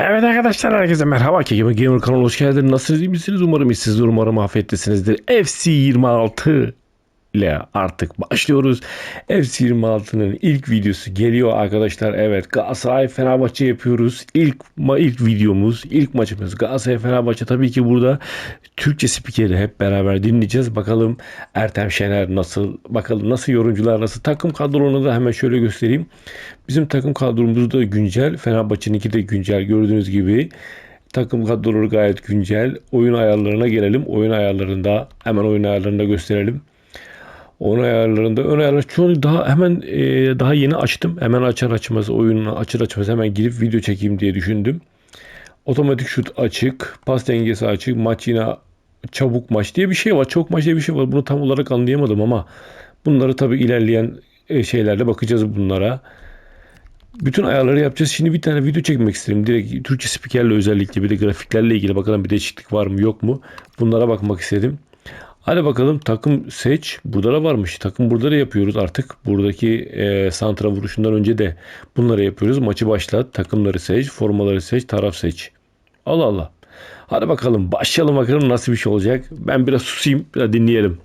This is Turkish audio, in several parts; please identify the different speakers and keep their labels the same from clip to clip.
Speaker 1: Evet arkadaşlar herkese merhaba. Kegeme Gamer kanalına hoş geldiniz. Nasılsınız iyi misiniz? Umarım iyisiniz. Umarım afiyettesinizdir. FC 26 ile artık başlıyoruz. FC 26'nın ilk videosu geliyor arkadaşlar. Evet Galatasaray Fenerbahçe yapıyoruz. İlk ma ilk videomuz, ilk maçımız Galatasaray Fenerbahçe. Tabii ki burada Türkçe spikeri hep beraber dinleyeceğiz. Bakalım Ertem Şener nasıl, bakalım nasıl yorumcular nasıl. Takım kadronu da hemen şöyle göstereyim. Bizim takım kadromuz da güncel. Fenerbahçe'ninki de güncel gördüğünüz gibi. Takım kadroları gayet güncel. Oyun ayarlarına gelelim. Oyun ayarlarında hemen oyun ayarlarında gösterelim. Oyun ayarlarında ön ayarlar çoğunu daha hemen e, daha yeni açtım. Hemen açar açmaz oyunu açır açmaz hemen girip video çekeyim diye düşündüm. Otomatik şut açık, pas dengesi açık, maç yine çabuk maç diye bir şey var. Çok maç diye bir şey var. Bunu tam olarak anlayamadım ama bunları tabii ilerleyen e, şeylerle bakacağız bunlara. Bütün ayarları yapacağız. Şimdi bir tane video çekmek istedim. Direkt Türkçe spikerle özellikle bir de grafiklerle ilgili bakalım bir değişiklik var mı yok mu? Bunlara bakmak istedim. Hadi bakalım takım seç. Burada da varmış. Takım burada da yapıyoruz artık. Buradaki e, santra vuruşundan önce de bunları yapıyoruz. Maçı başlat. Takımları seç. Formaları seç. Taraf seç. Allah Allah. Hadi bakalım başlayalım bakalım nasıl bir şey olacak. Ben biraz susayım. Biraz dinleyelim.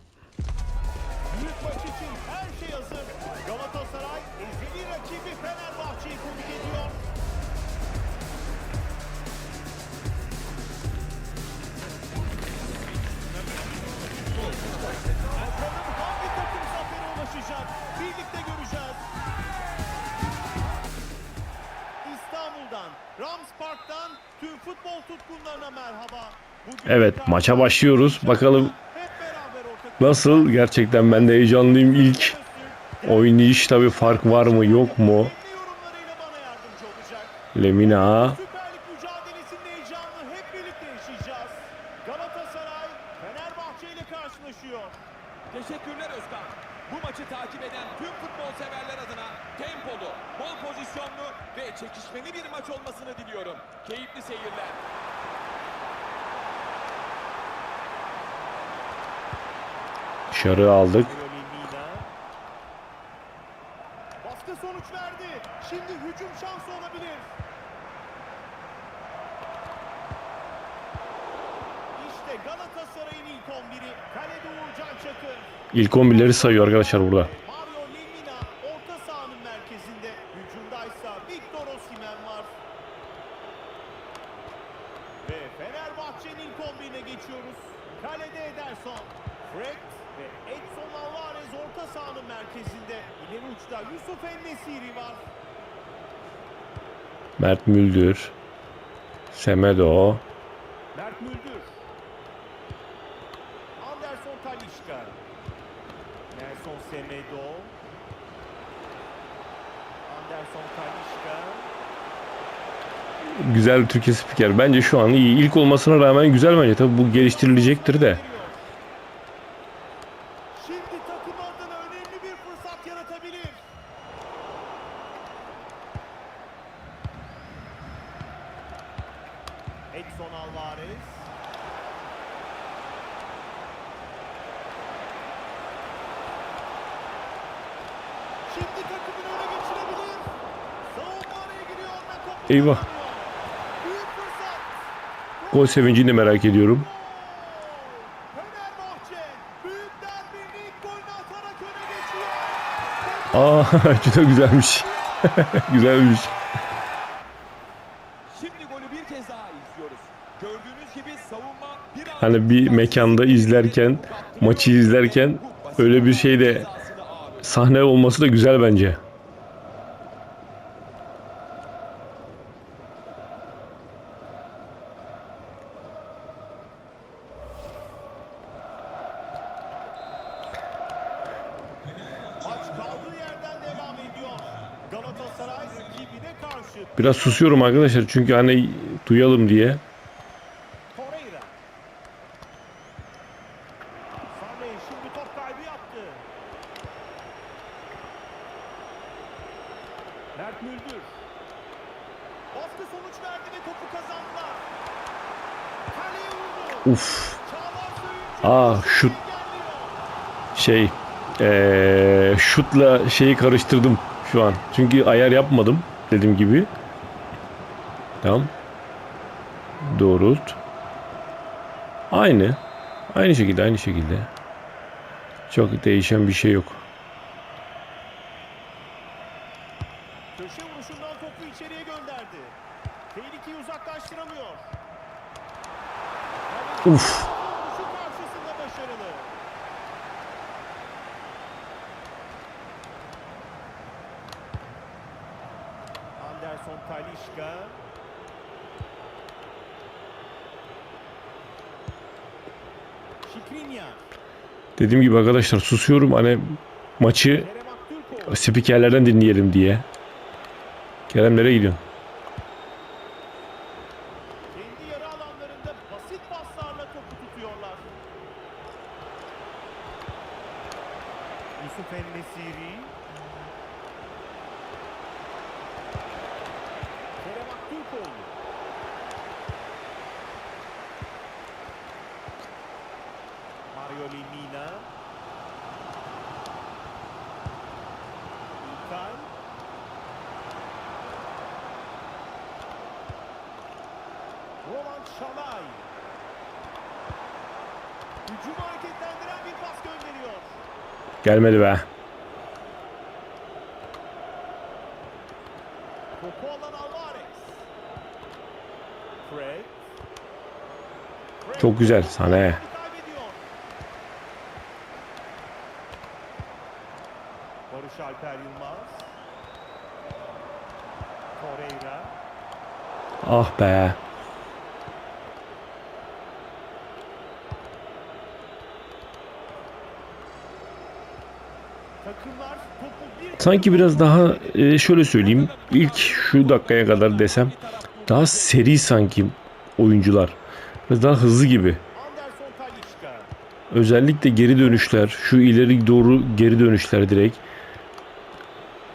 Speaker 2: Tüm futbol tutkunlarına merhaba.
Speaker 1: Evet maça başlıyoruz. Bakalım nasıl? Gerçekten ben de heyecanlıyım ilk. Oynayış tabii fark var mı yok mu? Lemina. Dışarı aldık.
Speaker 2: Baskı sonuç verdi. Şimdi hücum şansı olabilir. İşte Galatasaray'ın ilk 11'i. Kalede Uğurcan Çakır.
Speaker 1: İlk 11'leri sayıyor arkadaşlar burada.
Speaker 2: Mario Lemina orta sahanın merkezinde. Hücumdaysa Victor Osimhen var. Ve Fenerbahçe'nin ilk 11'ine geçiyoruz. Kalede Ederson, Fred ve Edson Alvarez orta sahanın merkezinde. İleri uçta Yusuf Ennesiri var.
Speaker 1: Mert Müldür. Semedo.
Speaker 2: Mert Müldür. Anderson Talişka. Nelson Semedo. Anderson Talişka.
Speaker 1: Güzel Türkçe spiker. Bence şu an iyi. İlk olmasına rağmen güzel bence. Tabii bu geliştirilecektir de.
Speaker 2: Şimdi takım adına önemli bir fırsat yaratabilir. Edson Alvarez. Şimdi takımını öne geçirebilir. Savunma araya giriyor ve
Speaker 1: Eyvah. Gol sevincini de merak ediyorum. Aa, da güzelmiş. güzelmiş.
Speaker 3: Şimdi golü bir kez daha izliyoruz. Gördüğünüz gibi savunma bir an-
Speaker 1: Hani bir mekanda izlerken, maçı izlerken öyle bir şey de sahne olması da güzel bence. Biraz susuyorum arkadaşlar çünkü hani duyalım diye.
Speaker 2: Torreira. Sane şimdi top kaybı yaptı. Mert Müldür. Baskı sonuç verdi ve topu kazandılar. Kaleye vurdu.
Speaker 1: Uf. Aa, şut.
Speaker 2: engelliyor.
Speaker 1: Şey eee, şutla şeyi karıştırdım şu an. Çünkü ayar yapmadım dediğim gibi. Tamam. doğrult. Aynı. Aynı şekilde aynı şekilde. Çok değişen bir şey yok.
Speaker 2: Köşe vuruşundan topu içeriye gönderdi. Tehlikeyi uzaklaştıramıyor.
Speaker 1: Uf.
Speaker 2: Anderson Talişka.
Speaker 1: Dediğim gibi arkadaşlar susuyorum hani maçı spikerlerden dinleyelim diye. Kerem nereye gidiyorsun?
Speaker 2: Yusuf Ennesiri. Kerem Aktürkoğlu. Mario Lemina. İlkay. Roland Şalay. Hücumu hareketlendiren bir pas gönderiyor.
Speaker 1: Gelmedi be. Çok güzel,
Speaker 2: kaybediyor. Barış Alper Yılmaz. Torreira.
Speaker 1: Ah be.
Speaker 2: Takımlar topu bir
Speaker 1: Sanki biraz daha e, şöyle söyleyeyim. İlk şu dakikaya kadar desem daha seri sanki oyuncular. Biraz daha hızlı gibi. Özellikle geri dönüşler, şu ileri doğru geri dönüşler direkt.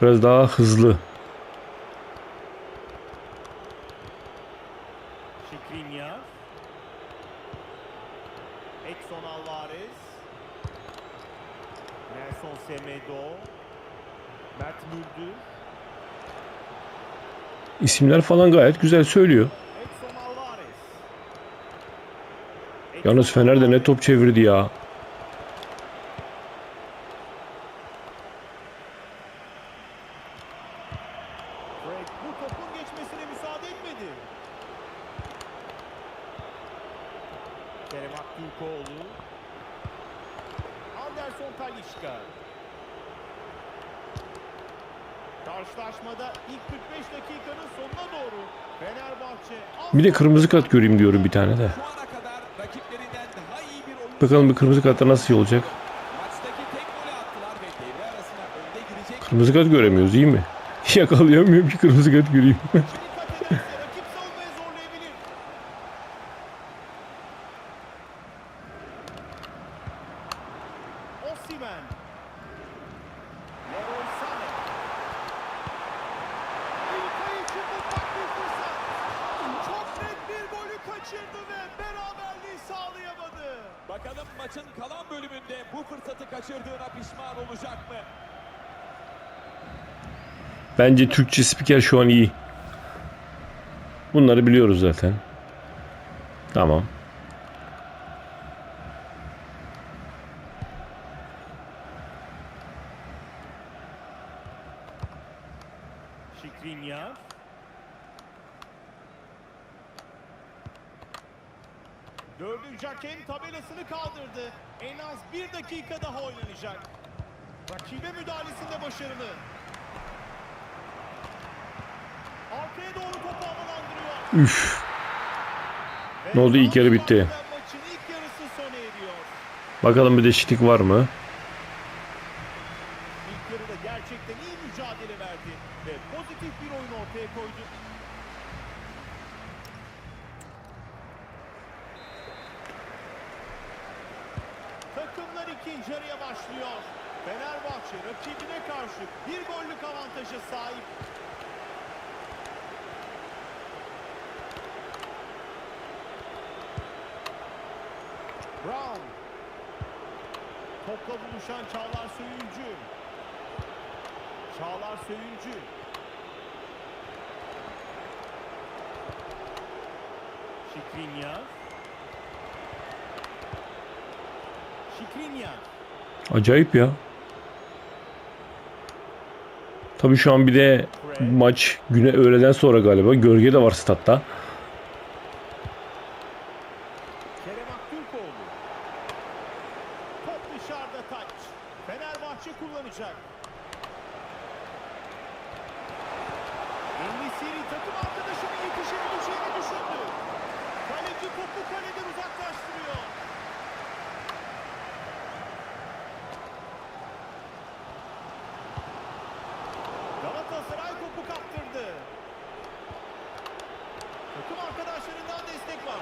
Speaker 1: Biraz daha hızlı.
Speaker 2: Şikrinyar. Exxon Alvarez. Nelson Semedo. Mert Müldür.
Speaker 1: İsimler falan gayet güzel söylüyor. Yalnız Fener de ne top çevirdi ya.
Speaker 2: Kerem Aktürkoğlu. Anderson Talişka. Karşılaşmada ilk 45 dakikanın sonuna doğru Fenerbahçe
Speaker 1: Bir de kırmızı kart göreyim diyorum bir tane de.
Speaker 3: İyi
Speaker 1: Bakalım bir kırmızı kartta nasıl olacak.
Speaker 3: Maçtaki tek golü attılar ve devre arasına önde girecek
Speaker 1: Kırmızı kart göremiyoruz iyi mi? Yakalayamıyorum ki kırmızı kart göreyim. Bence Türkçe spiker şu an iyi. Bunları biliyoruz zaten. Tamam.
Speaker 2: Şikrinyar. Dördüncü hakem tabelasını kaldırdı. En az bir dakika daha oynanacak. Rakibe müdahalesinde başarılı. Arkaya doğru topu havalandırıyor.
Speaker 1: Üf. Ne oldu? İlk yarı bitti. Bakalım bir değişiklik var mı?
Speaker 2: İlk yarıda gerçekten iyi mücadele verdi ve pozitif bir oyun ortaya koydu. Takımlar ikinci yarıya başlıyor. Fenerbahçe rakibine karşı bir gollük avantaja sahip. Brown. Topla buluşan Çağlar Söyüncü. Çağlar Söyüncü. Şikrinyar. Şikrinyar.
Speaker 1: Acayip ya. Tabii şu an bir de maç güne öğleden sonra galiba. Gölge de var statta.
Speaker 2: Kerem Aktürkoğlu. Top dışarıda taç. Fenerbahçe kullanacak. Enesiri takım arkadaşının yetişebileceğini düşündü. Kaleci topu kaleden uzaklaştırıyor. Galatasaray topu kaptırdı. Takım arkadaşlarından destek var.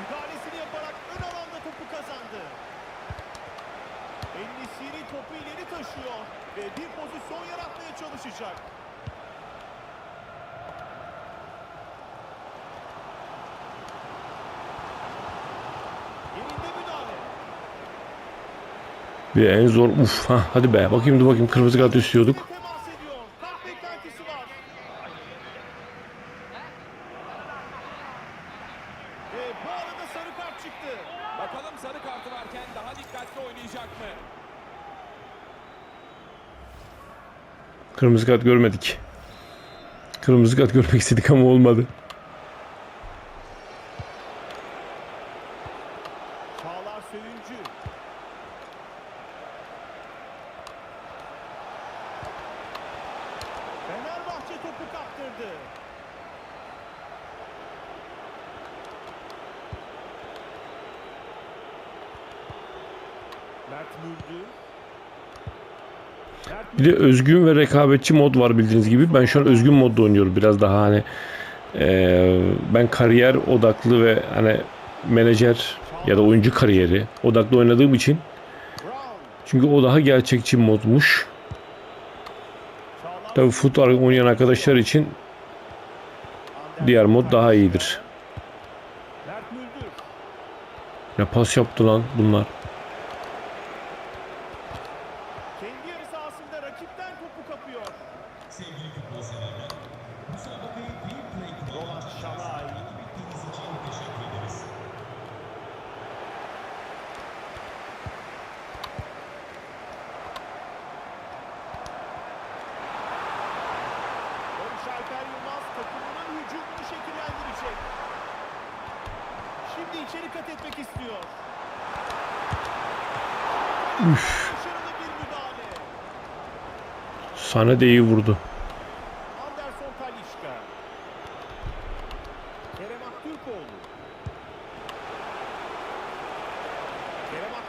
Speaker 2: Müdahalesini yaparak ön alanda topu kazandı. Enesiri topu ileri taşıyor ve bir pozisyon yaratmaya çalışacak. Yerinde müdahale.
Speaker 1: Bir en zor uf ha hadi be bakayım dur bakayım kırmızı kart istiyorduk. Kırmızı kart görmedik. Kırmızı kart görmek istedik ama olmadı.
Speaker 2: Çağlar Söyüncü. Fenerbahçe topu kaptırdı. Mert Mürdü. Mert
Speaker 1: Bir de özgün ve rekabetçi mod var bildiğiniz gibi. Ben şu an özgün modda oynuyorum. Biraz daha hani eee, ben kariyer odaklı ve hani menajer ya da oyuncu kariyeri odaklı oynadığım için çünkü o daha gerçekçi modmuş.
Speaker 2: Çağlar
Speaker 1: Tabii fut oynayan arkadaşlar için diğer mod daha iyidir. Ne pas yaptı lan bunlar.
Speaker 2: Kendi yarı sahasında rakipten topu kapıyor. Roland Şalay. Barış Alper Yılmaz takımının hücumunu şekillendirecek. Şimdi içeri kat etmek istiyor. Başarılı bir müdahale.
Speaker 1: Sane de iyi vurdu.
Speaker 2: Anderson Talişka. Kerem Aktürkoğlu. Kerem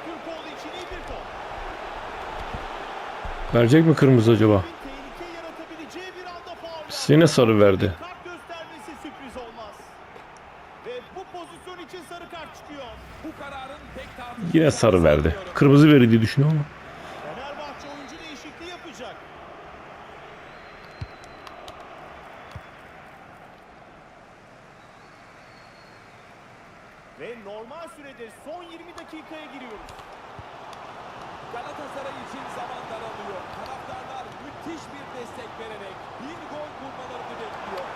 Speaker 2: Aktürkoğlu için iyi bir top.
Speaker 1: Verecek mi kırmızı acaba? Yine sarı verdi.
Speaker 2: Kart göstermesi sürpriz olmaz. Ve bu pozisyon için sarı kart çıkıyor.
Speaker 3: Bu kararın pek tartışılacak
Speaker 1: Yine sarı verdi. Kırmızı verir diye düşünüyorum.
Speaker 2: Fenerbahçe oyuncu değişikliği yapacak. Ve normal sürede son 20 dakikaya giriyoruz.
Speaker 3: Galatasaray için zaman daralıyor. Taraftarlar müthiş bir destek vererek bir gol bulmalarını bekliyor.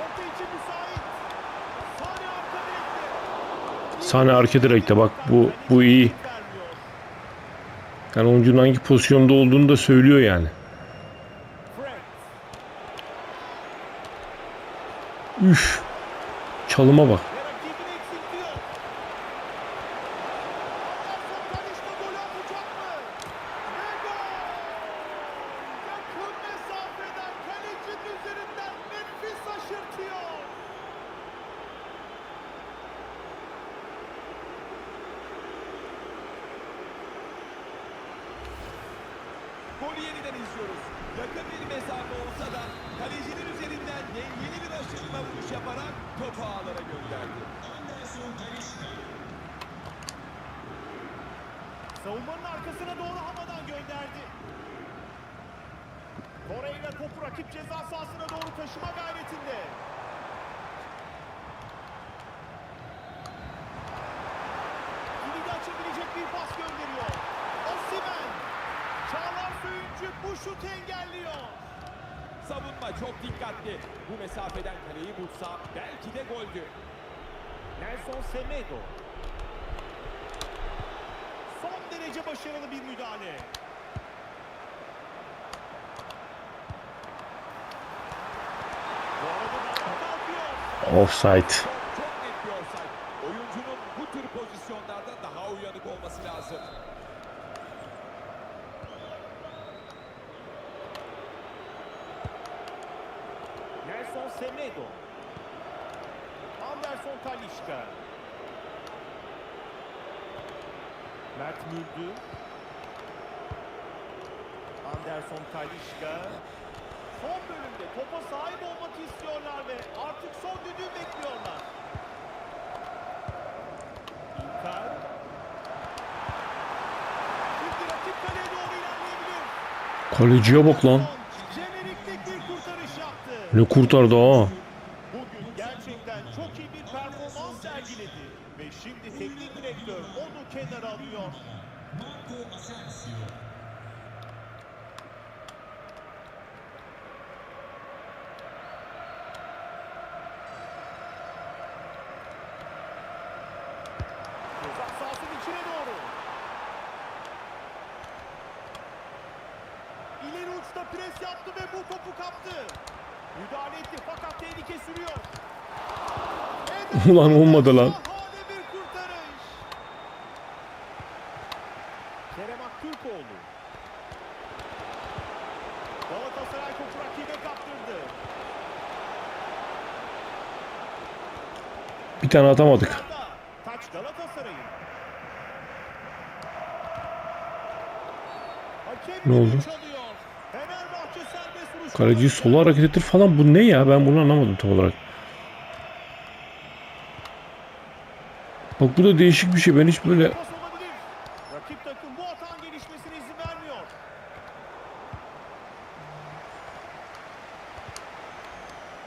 Speaker 2: Orta içi müsait. Sane arka direkte.
Speaker 1: Bak bu bu iyi. Yani oyuncunun hangi pozisyonda olduğunu da söylüyor yani. Üf. Çalıma bak.
Speaker 2: Savunmanın arkasına doğru havadan gönderdi. Torreira topu rakip ceza sahasına doğru taşıma gayretinde. Kilidi açabilecek bir pas gönderiyor. Osimhen. Çağlar oyuncu bu şutu engelliyor.
Speaker 3: Savunma çok dikkatli. Bu mesafeden kaleyi bulsa belki de goldü.
Speaker 2: Nelson Semedo. Derece başarılı bir müdahale.
Speaker 1: Offside.
Speaker 3: Çok net bir offside. Oyuncunun bu tür pozisyonlarda daha uyanık olması lazım.
Speaker 2: Nelson Semedo. Anderson Talişka. Mert Müldü. Anderson Talişka. Son bölümde topa sahip olmak istiyorlar ve artık son düdüğü bekliyorlar. İlkay. Şimdi rakip kaleye doğru ilerleyebilir.
Speaker 1: Kaleciye bak lan. Ne kurtardı ha.
Speaker 2: Bugün gerçekten çok iyi bir performans sergiledi ve şimdi teknik direktör onu kenara alıyor. Ceza sahasının içine doğru. İleri uçta pres yaptı ve bu topu kaptı. Müdahale etti fakat tehlike sürüyor.
Speaker 1: Ulan olmadı lan.
Speaker 2: Kerem Aktürkoğlu. Galatasaray topu rakibe kaptırdı.
Speaker 1: Bir tane atamadık.
Speaker 2: Arda, Taç Galatasaray'ın. Hakem
Speaker 1: Ne oldu?
Speaker 2: düdüğü çalıyor. Fenerbahçe serbest vuruş
Speaker 1: Kaleci
Speaker 2: kullanıyor.
Speaker 1: sola hareket ettir falan. Bu ne ya? Ben bunu anlamadım tam olarak. Bak bu da değişik bir şey. Ben hiç böyle...
Speaker 2: Pas olabilir. Rakip takım bu atağın gelişmesine izin vermiyor.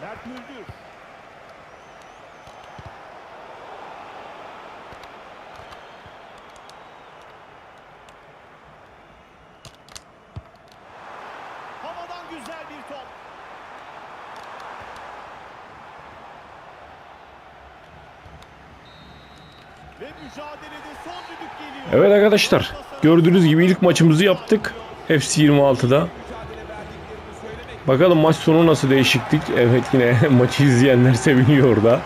Speaker 2: Mert Müldür. Havadan güzel bir top. Ve mücadelede son düdük geliyor.
Speaker 1: Evet arkadaşlar. Gördüğünüz gibi ilk maçımızı yaptık. FC 26'da.
Speaker 3: Mücadele verdiklerini söylemek
Speaker 1: Bakalım maç sonu nasıl değişiklik. Evet yine maçı izleyenler seviniyor orada.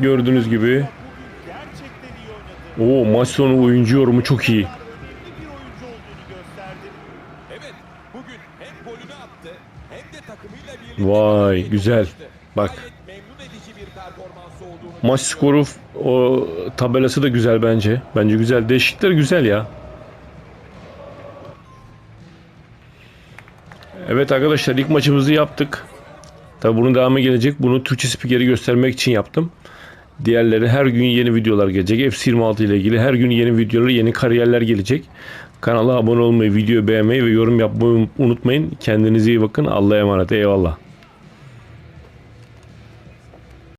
Speaker 1: Gördüğünüz gibi. Oo maç sonu oyuncu yorumu çok iyi.
Speaker 2: Önemli bir oyuncu olduğunu gösterdi.
Speaker 3: Evet, bugün attı hem de takımıyla birlikte
Speaker 1: Vay, güzel. Bak. Maç skoru o tabelası da güzel bence. Bence güzel. Değişiklikler güzel ya. Evet arkadaşlar ilk maçımızı yaptık. Tabi bunun devamı gelecek. Bunu Türkçe spikeri göstermek için yaptım. Diğerleri her gün yeni videolar gelecek. FC26 ile ilgili her gün yeni videolar, yeni kariyerler gelecek. Kanala abone olmayı, video beğenmeyi ve yorum yapmayı unutmayın. Kendinize iyi bakın. Allah'a emanet. Eyvallah.